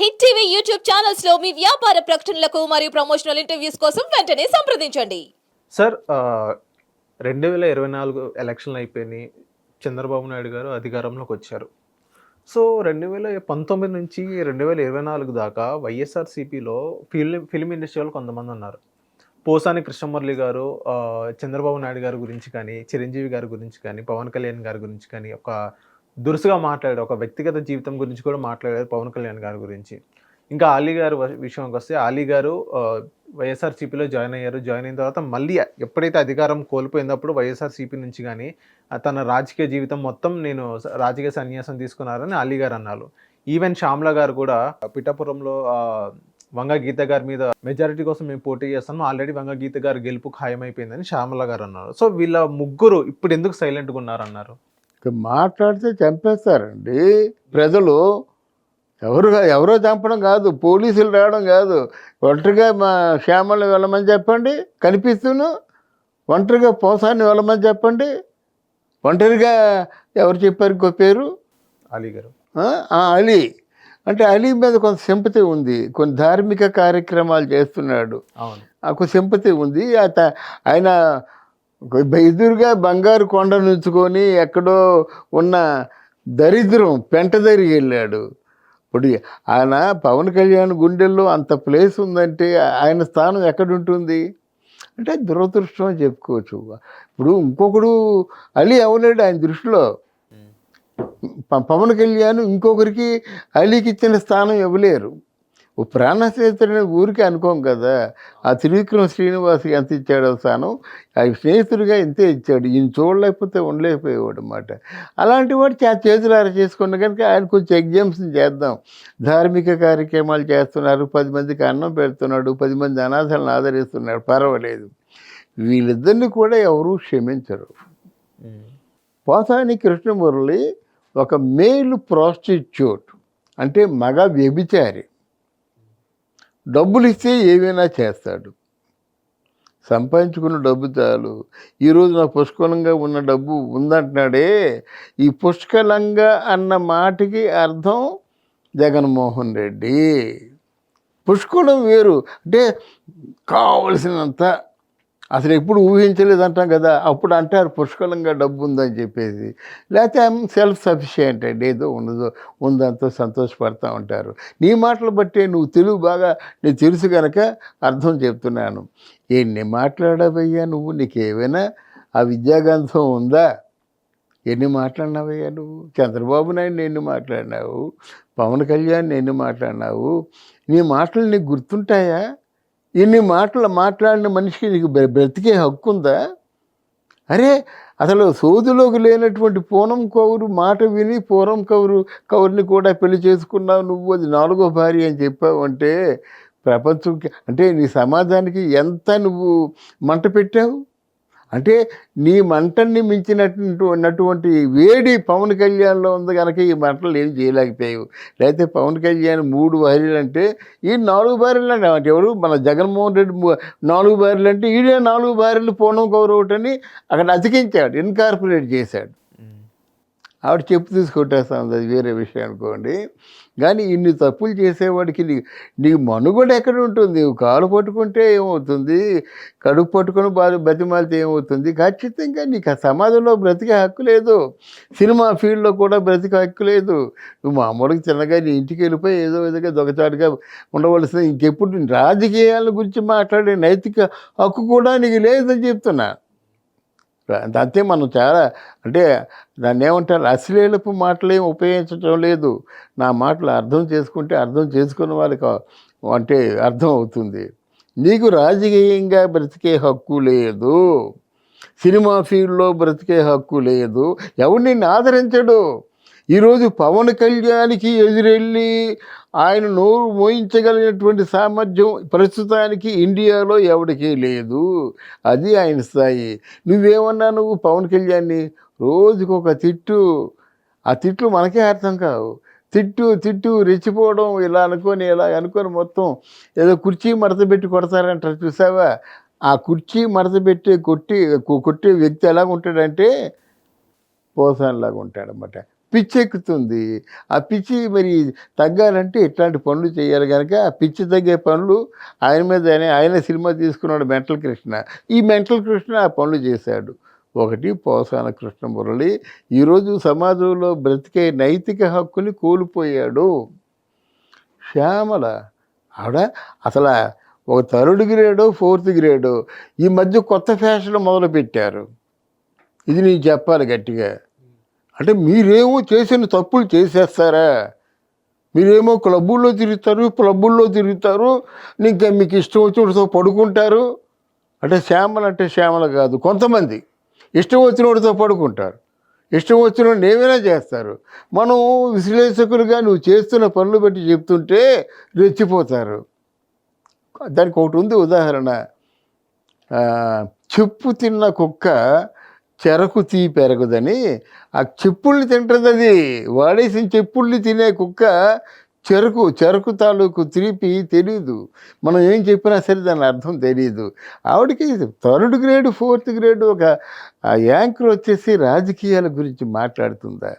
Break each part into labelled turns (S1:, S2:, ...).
S1: Hit TV YouTube ఛానల్స్లో మీ వ్యాపార ప్రకటనలకు మరియు ప్రమోషనల్ ఇంటర్వ్యూస్ కోసం వెంటనే సంప్రదించండి.
S2: సార్ రెండు వేల ఇరవై నాలుగు ఎలక్షన్లు అయిపోయినాయి. చంద్రబాబు నాయుడు గారు అధికారంలోకి వచ్చారు. సో రెండు వేల పంతొమ్మిది నుంచి రెండు వేల ఇరవై నాలుగు దాకా వైఎస్ఆర్సీపీలో ఫిలిం ఫిలిం ఇండస్ట్రీ వాళ్ళు కొంతమంది ఉన్నారు. పోసాని కృష్ణమురళి గారు చంద్రబాబు నాయుడు గారి గురించి కానీ చిరంజీవి గారి గురించి కానీ పవన్ కళ్యాణ్ గారి గురించి కానీ ఒక దురుసుగా మాట్లాడారు ఒక వ్యక్తిగత జీవితం గురించి కూడా మాట్లాడారు పవన్ కళ్యాణ్ గారి గురించి. ఇంకా అలీ గారు విషయంకి వస్తే అలీ గారు వైఎస్ఆర్సీపీలో జాయిన్ అయ్యారు. జాయిన్ అయిన తర్వాత మళ్ళీ ఎప్పుడైతే అధికారం కోల్పోయినప్పుడు వైఎస్ఆర్సీపీ నుంచి కానీ తన రాజకీయ జీవితం మొత్తం నేను రాజకీయ సన్యాసం తీసుకున్నారని అలీ గారు అన్నారు. ఈవెన్ శ్యామ్ల గారు కూడా పిఠాపురంలో వంగ గీత గారి మీద మెజారిటీ కోసం మేము పోటీ చేస్తాము ఆల్రెడీ వంగ గీత గారు గెలుపు ఖాయమైపోయిందని శ్యామల గారు అన్నారు. సో వీళ్ళ ముగ్గురు ఇప్పుడు ఎందుకు సైలెంట్గా ఉన్నారన్నారు?
S3: మాట్లాడితే చంపేస్తారండి. ప్రజలు ఎవరు ఎవరో చంపడం కాదు పోలీసులు రావడం కాదు. ఒంటరిగా మా శ్యామల్ని వెళ్ళమని చెప్పండి కనిపిస్తూను ఒంటరిగా పోసాన్ని వెళ్ళమని చెప్పండి. ఒంటరిగా ఎవరు చెప్పారు ఇంకో పేరు?
S2: అలీ గారు.
S3: అలీ. అంటే అలీ మీద కొంత సింపతి ఉంది. కొన్ని ధార్మిక కార్యక్రమాలు చేస్తున్నాడు.
S2: అవును.
S3: నాకు సింపతి ఉంది. ఆయన ఎదురుగా బంగారు కొండ నుంచుకొని ఎక్కడో ఉన్న దరిద్రం పెంటదరికి వెళ్ళాడు. ఇప్పుడు ఆయన పవన్ కళ్యాణ్ గుండెల్లో అంత ప్లేస్ ఉందంటే ఆయన స్థానం ఎక్కడుంటుంది? అంటే దురదృష్టం అని చెప్పుకోవచ్చు. ఇప్పుడు ఇంకొకడు అలీ అవలేడు ఆయన దృష్టిలో. పవన్ కళ్యాణ్ ఇంకొకరికి అలీకి ఇచ్చిన స్థానం ఇవ్వలేరు. ఓ ప్రాణ స్నేహితుడిని ఊరికే అనుకోం కదా. ఆ త్రివిక్రమ శ్రీనివాస్ ఎంత ఇచ్చాడో స్థానం? ఆ స్నేహితుడిగా ఇంతే ఇచ్చాడు. ఈయన చూడలేకపోతే ఉండలేకపోయేవాడు అనమాట అలాంటి వాడు చే చేతులారా చేసుకున్న కనుక ఆయన కొంచెం ఎగ్జామ్షన్ చేద్దాం. ధార్మిక కార్యక్రమాలు చేస్తున్నారు. పది మందికి అన్నం పెడుతున్నాడు. పది మంది అనాథాలను ఆదరిస్తున్నాడు. పర్వాలేదు. వీళ్ళిద్దరిని కూడా ఎవరూ క్షమించరు.
S2: ఉమ్.
S3: పోసాని కృష్ణమురళి ఒక మేలు ప్రాస్టిట్యూట్ అంటే మగ వ్యభిచారి. డబ్బులు ఇస్తే ఏమైనా చేస్తాడు. సంపాదించుకున్న డబ్బు చాలు. ఈరోజు నా పుష్కలంగా ఉన్న డబ్బు ఉందంటున్నాడే. ఈ పుష్కలంగా అన్న మాటకి అర్థం జగన్మోహన్ రెడ్డి. పుష్కలం వేరు. అంటే కావలసినంత అసలు ఎప్పుడు ఊహించలేదు అంటాం కదా అప్పుడు అంటారు పుష్కలంగా డబ్బు ఉందని చెప్పేసి. లేకపోతే ఐఎమ్ సెల్ఫ్ సఫిషియంట్ అండి ఏదో ఉన్నదో ఉందంతో సంతోషపడతా ఉంటారు. నీ మాటలు బట్టే నువ్వు తెలుగు బాగా నీకు తెలుసు కనుక అర్థం చెప్తున్నాను. ఎన్ని మాట్లాడవయ్యా నువ్వు నీకు ఏమైనా ఆ విద్యాగంధం ఉందా? ఎన్ని మాట్లాడినావయ్యా నువ్వు? చంద్రబాబు నాయుడు ఎన్ని మాట్లాడినావు? పవన్ కళ్యాణ్ ఎన్ని మాట్లాడినావు? నీ మాటలు నీకు గుర్తుంటాయా? ఇన్ని మాటలు మాట్లాడిన మనిషికి నీకు బ్రతికే హక్కు ఉందా? అరే అసలు సోదులోకి లేనటువంటి పూనం కౌరు మాట విని పూనం కౌరు కౌరుని కూడా పెళ్ళి చేసుకున్నావు నువ్వు అది నాలుగో భార్య అని చెప్పావు అంటే ప్రపంచంకి అంటే నీ సమాజానికి ఎంత నువ్వు మంట పెట్టావు? అంటే నీ మంటని మించినటువంటి ఉన్నటువంటి వేడి పవన్ కళ్యాణ్లో ఉంది కనుక ఈ మంటలు ఏం చేయలేకపోయావు. లేకపోతే పవన్ కళ్యాణ్ మూడు భార్యలు అంటే ఈ నాలుగు భార్యలు అంటే ఎవరు? మన జగన్మోహన్ రెడ్డి నాలుగు భార్యలు అంటే ఈడే నాలుగు భార్యలు పూర్ణం కౌరవటని అక్కడ అతికించాడు ఇన్కార్పొరేట్ చేశాడు. ఆవిడ చెప్పు తీసుకొట్టేస్తాం అది వేరే విషయం అనుకోండి. కానీ ఇన్ని తప్పులు చేసేవాడికి నీ నీ మనుగడ ఎక్కడ ఉంటుంది? నువ్వు కాలు పట్టుకుంటే ఏమవుతుంది? కడుపు పట్టుకొని బాధ బతిమాలితే ఏమవుతుంది? ఖచ్చితంగా నీకు ఆ సమాజంలో బ్రతికే హక్కు లేదు. సినిమా ఫీల్డ్లో కూడా బ్రతికే హక్కు లేదు. నువ్వు మామూలుగా చిన్నగా నీ ఇంటికి వెళ్ళిపోయి ఏదో విధంగా దొంగచాటుగా ఉండవలసిన ఇంకెప్పుడు రాజకీయాల గురించి మాట్లాడే నైతిక హక్కు కూడా నీకు లేదని చెప్తున్నా. అంతే మనం చాలా అంటే దాన్ని ఏమంటారు అశ్లీలపు మాటలు ఉపయోగించడం లేదు. నా మాటలు అర్థం చేసుకుంటే అర్థం చేసుకున్న వాళ్ళకి అంటే అర్థం అవుతుంది. నీకు రాజకీయంగా బ్రతికే హక్కు లేదు. సినిమా ఫీల్డ్లో బ్రతికే హక్కు లేదు. ఎవరు నిన్ను ఆదరించడు. ఈరోజు పవన్ కళ్యాణ్కి ఎదురెళ్ళి ఆయన నోరు మోయించగలిగినటువంటి సామర్థ్యం ప్రస్తుతానికి ఇండియాలో ఎవరికీ లేదు. అది ఆయన స్థాయి. నువ్వేమన్నా నువ్వు పవన్ కళ్యాణ్ని రోజుకు ఒక తిట్టు ఆ తిట్లు మనకే అర్థం కావు. తిట్టు తిట్టు రెచ్చిపోవడం ఇలా అనుకొని ఇలా అనుకొని మొత్తం ఏదో కుర్చీ మడత పెట్టి కొడతారంటారు చూసావా? ఆ కుర్చీ మడత పెట్టి కొట్టి కొట్టే వ్యక్తి ఎలా ఉంటాడంటే పోసాన్లాగా ఉంటాడనమాట పిచ్చి ఎక్కుతుంది ఆ పిచ్చి మరి తగ్గాలంటే ఇట్లాంటి పనులు చేయాలి కనుక ఆ పిచ్చి తగ్గే పనులు ఆయన మీద ఆయన సినిమా తీసుకున్నాడు మెంటల్ కృష్ణ. ఈ మెంటల్ కృష్ణ ఆ పనులు చేశాడు. ఒకటి పోసాన కృష్ణ మురళి ఈరోజు సమాజంలో బ్రతికే నైతిక హక్కుని కోల్పోయాడు. శ్యామల ఆవిడ అసలు ఒక థర్డ్ గ్రేడు ఫోర్త్ గ్రేడు ఈ మధ్య కొత్త ఫ్యాషన్ మొదలుపెట్టారు. ఇది నేను చెప్పాలి గట్టిగా. అంటే మీరేమో చేసిన తప్పులు చేసేస్తారా? మీరేమో క్లబ్బుల్లో తిరుగుతారు క్లబ్బుల్లో తిరుగుతారు ఇంకా మీకు ఇష్టం వచ్చినతో పడుకుంటారు. అంటే శ్యామలు అంటే శ్యామల కాదు కొంతమంది ఇష్టం వచ్చినోడితో పడుకుంటారు. ఇష్టం వచ్చిన ఏమైనా చేస్తారు. మనం విశ్లేషకులుగా నువ్వు చేస్తున్న పనులు బట్టి చెప్తుంటే రెచ్చిపోతారు. దానికి ఒకటి ఉంది ఉదాహరణ. చెప్పు తిన్న కుక్క చెరకు తీ పెరగదని ఆ చెప్పుల్ని తింటుంది అది వాడేసిన చెప్పుల్ని తినే కుక్క చెరుకు చెరుకు తాలూకు తిరిపి తెలియదు మనం ఏం చెప్పినా సరే దాని అర్థం తెలియదు ఆవిడకి థర్డ్ గ్రేడ్ ఫోర్త్ గ్రేడ్ ఒక ఆ యాంకర్ వచ్చేసి రాజకీయాల గురించి మాట్లాడుతుందా?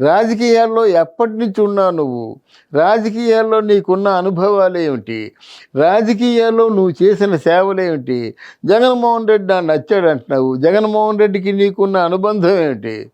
S3: రాజకీయాల్లో ఎప్పటి నుంచి ఉన్నావు నువ్వు? రాజకీయాల్లో నీకున్న అనుభవాలు ఏమిటి? రాజకీయాల్లో నువ్వు చేసిన సేవలు ఏమిటి? జగన్మోహన్ రెడ్డి నన్ను నచ్చాడు అంటున్నావు. జగన్మోహన్ రెడ్డికి నీకున్న అనుబంధం ఏమిటి?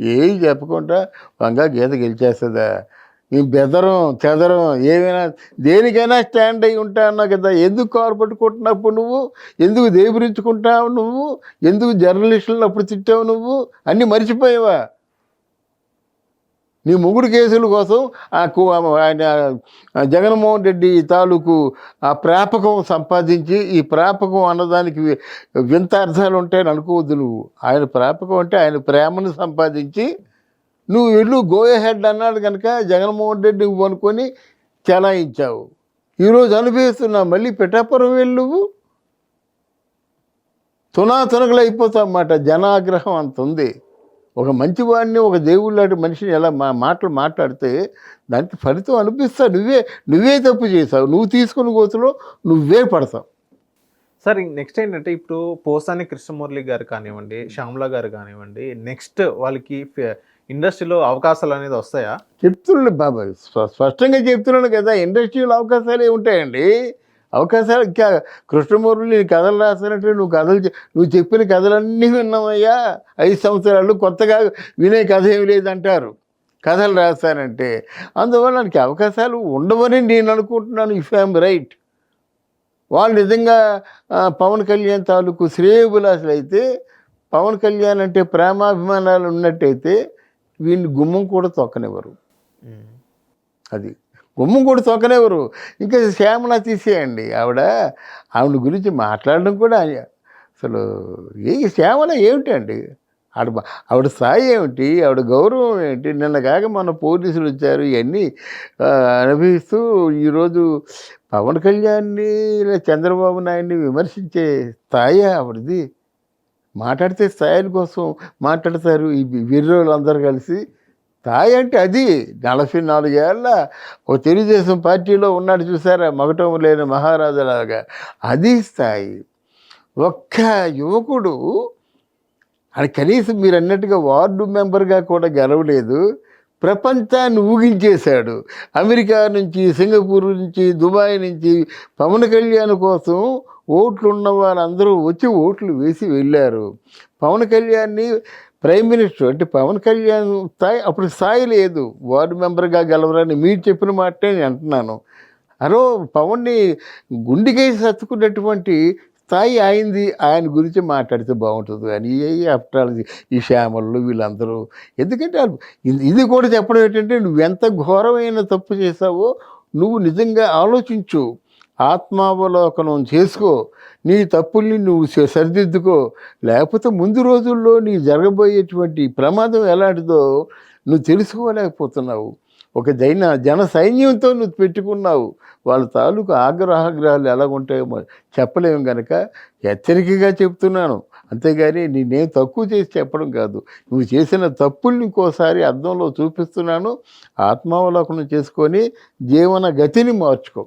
S3: ఏం చెప్పకుండా వంగా గీత గెలిచేస్తుందా? ఈ బెదరం చెదరం ఏమైనా దేనికైనా స్టాండ్ అయి ఉంటా అన్నావు కదా. ఎందుకు కారు పట్టుకుంటున్నప్పుడు నువ్వు? ఎందుకు దేబురించుకుంటావు నువ్వు? ఎందుకు జర్నలిస్టులను అప్పుడు తిట్టావు నువ్వు? అన్నీ మర్చిపోయావా? నీ ముగ్గురు కేసుల కోసం ఆ ఆయన జగన్మోహన్ రెడ్డి తాలూకు ఆ ప్రాపకం సంపాదించి ఈ ప్రాపకం అన్నదానికి వింత అర్థాలు ఉంటాయని అనుకోవద్దు నువ్వు. ఆయన ప్రాపకం అంటే ఆయన ప్రేమను సంపాదించి నువ్వు వెళ్ళు గోయ హెడ్ అన్నాడు కనుక జగన్మోహన్ రెడ్డి అనుకొని చెలాయించావు. ఈరోజు అనుభవిస్తున్నావు మళ్ళీ పిఠాపురం వెళ్ళు నువ్వు. తునాతునకలు అయిపోతావు అన్నమాట. జనాగ్రహం అంత ఉంది. ఒక మంచివాడిని ఒక దేవుడు లాంటి మనిషిని ఎలా మా మాటలు మాట్లాడితే దానికి ఫలితం అనిపిస్తావు నువ్వే నువ్వే తప్పు చేసావు నువ్వు తీసుకుని గోతులో నువ్వే పడతావు.
S2: సార్ నెక్స్ట్ ఏంటంటే ఇప్పుడు పోసాని కృష్ణమురళి గారు కానివ్వండి శ్యామల గారు కానివ్వండి నెక్స్ట్ వాళ్ళకి ఇండస్ట్రీలో అవకాశాలు అనేది వస్తాయా?
S3: చెప్తున్నాను బాబాయ్. స్ప- స్పష్టంగా చెప్తున్నాను కదా ఇండస్ట్రీలో అవకాశాలు ఏముంటాయండి? అవకాశాలు ఇంకా కృష్ణమూర్తి నీ కథలు రాస్తానంటే నువ్వు కథలు నువ్వు చెప్పిన కథలన్నీ విన్నామయ్యా ఐదు సంవత్సరాలు కొత్తగా వినే కథ ఏమి లేదంటారు. కథలు రాస్తానంటే అందువల్ల నాకు అవకాశాలు ఉండవని నేను అనుకుంటున్నాను ఇఫ్ ఐఎమ్ రైట్ వాళ్ళు నిజంగా పవన్ కళ్యాణ్ తాలూకు శ్రేయబులాసులు అయితే పవన్ కళ్యాణ్ అంటే ప్రేమాభిమానాలు ఉన్నట్టయితే వీడిని గుమ్మం కూడా తొక్కనివ్వరు. అది. గుమ్మం కూడా తొక్కనివ్వరు. ఇంకా శ్యామల తీసేయండి. ఆవిడ ఆవిడ గురించి మాట్లాడడం కూడా అసలు ఏ శ్యామల ఏమిటండి? ఆవిడ ఆవిడ స్థాయి ఏమిటి? ఆవిడ గౌరవం ఏంటి నిన్న కాక మన పోలీసులు వచ్చారు. ఇవన్నీ అనుభవిస్తూ ఈరోజు పవన్ కళ్యాణ్ని ఇలా చంద్రబాబు నాయుడిని విమర్శించే స్థాయి ఆవిడది. మాట్లాడితే స్థాయిల కోసం మాట్లాడతారు ఈ వీర్రోళ్ళు అందరూ కలిసి. తాయి అంటే అది నలభై నాలుగేళ్ళ ఓ తెలుగుదేశం పార్టీలో ఉన్నాడు చూసారా? మగటం లేని మహారాజులాగా. అది స్థాయి. ఒక్క యువకుడు అది కనీసం మీరు అన్నట్టుగా వార్డు మెంబర్గా కూడా గెలవలేదు. ప్రపంచాన్ని ఊగించేశాడు. అమెరికా నుంచి సింగపూర్ నుంచి దుబాయ్ నుంచి పవన్ కళ్యాణ్ కోసం ఓట్లు ఉన్న వాళ్ళందరూ వచ్చి ఓట్లు వేసి వెళ్ళారు. పవన్ కళ్యాణ్ని ప్రైమ్ మినిస్టర్ అంటే పవన్ కళ్యాణ్ స్థాయి అప్పుడు స్థాయి లేదు. వార్డు మెంబర్గా గెలవరని మీరు చెప్పిన మాటే నేను అంటున్నాను. అరో పవన్ని గుండెకేసి సత్తుకున్నటువంటి స్థాయి అయింది ఆయన గురించి మాట్లాడితే బాగుంటుంది కానీ ఏ ఆల్ ఈ శ్యామలు వీళ్ళందరూ. ఎందుకంటే ఇది- ఇది కూడా చెప్పడం ఏంటంటే నువ్వు ఎంత ఘోరమైన తప్పు చేసావో నువ్వు నిజంగా ఆలోచించు. ఆత్మావలోకనం చేసుకో. నీ తప్పుల్ని నువ్వు సరిదిద్దుకో. లేకపోతే ముందు రోజుల్లో నీ జరగబోయేటువంటి ప్రమాదం ఎలాంటిదో నువ్వు తెలుసుకోలేకపోతున్నావు. ఒక జైన జన సైన్యంతో నువ్వు పెట్టుకున్నావు. వాళ్ళ తాలూకు ఆగ్రహాగ్రహాలు ఎలా ఉంటాయో చెప్పలేము కనుక హెచ్చరికగా చెప్తున్నాను. అంతేగాని నేనేం తక్కువ చేసి చెప్పడం కాదు. నువ్వు చేసిన తప్పుల్ని ఇంకోసారి అర్థంలో చూపిస్తున్నాను. ఆత్మావలోకనం చేసుకొని జీవన గతిని మార్చుకో.